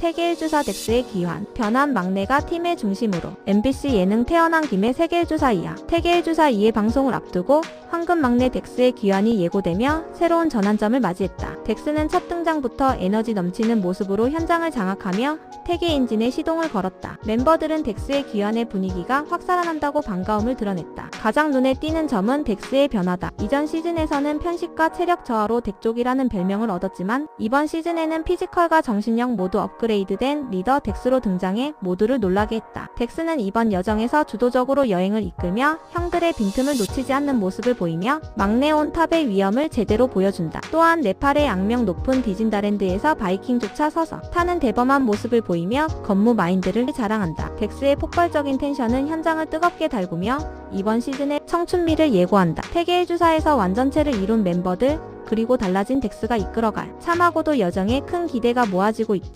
태계일 주사 덱스의 귀환, 변한 막내가 팀의 중심으로 MBC 예능 태어난 김에 세계일 주사 2야. 태계일 주사 2의 방송을 앞두고 황금 막내 덱스의 귀환이 예고되며 새로운 전환점을 맞이했다. 덱스는 첫 등장부터 에너지 넘치는 모습으로 현장을 장악하며 태계 엔진에 시동을 걸었다. 멤버들은 덱스의 귀환의 분위기가 확 살아난다고 반가움을 드러냈다. 가장 눈에 띄는 점은 덱스의 변화다. 이전 시즌에서는 편식과 체력 저하로 덱족이라는 별명을 얻었지만 이번 시즌에는 피지컬과 정신력 모두 업그레이드된 리더 덱스로 등장해 모두를 놀라게 했다. 덱스는 이번 여정에서 주도적으로 여행을 이끌며 형들의 빈틈을 놓치지 않는 모습을 보이며 막내 온 탑의 위험을 제대로 보여준다. 또한 네팔의 악명 높은 디진다랜드에서 바이킹조차 서서 타는 대범한 모습을 보이며 건무 마인드를 자랑한다. 덱스의 폭발적인 텐션은 현장을 뜨겁게 달구며 이번 시즌의 청춘미를 예고한다. 태계의 주사에서 완전체를 이룬 멤버들 그리고 달라진 덱스가 이끌어갈 참하고도 여정에 큰 기대가 모아지고 있다.